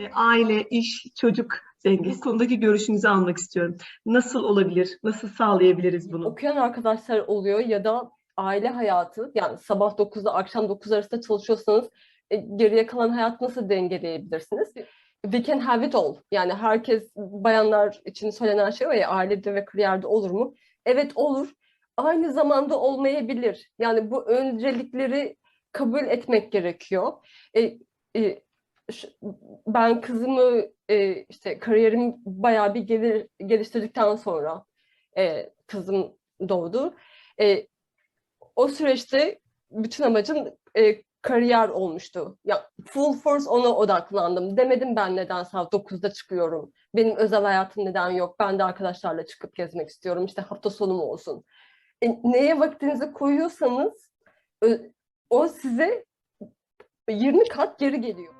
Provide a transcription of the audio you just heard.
E, aile, iş, çocuk dengesi. Konudaki görüşünüzü almak istiyorum. Nasıl olabilir? Nasıl sağlayabiliriz bunu? okuyan arkadaşlar oluyor ya da aile hayatı yani sabah 9'da akşam 9 arasında çalışıyorsanız e, geriye kalan hayatı nasıl dengeleyebilirsiniz? We can have it all. Yani herkes bayanlar için söylenen şey o ya ailede ve kariyerde olur mu? Evet olur. Aynı zamanda olmayabilir. Yani bu öncelikleri kabul etmek gerekiyor. E, e, ben kızımı e, işte kariyerim bayağı bir gelir, geliştirdikten sonra e, kızım doğdu. E, o süreçte bütün amacım e, kariyer olmuştu. Ya full force ona odaklandım. Demedim ben neden saat 9'da çıkıyorum. Benim özel hayatım neden yok. Ben de arkadaşlarla çıkıp gezmek istiyorum. İşte hafta sonu mu olsun. E, neye vaktinizi koyuyorsanız o size 20 kat geri geliyor.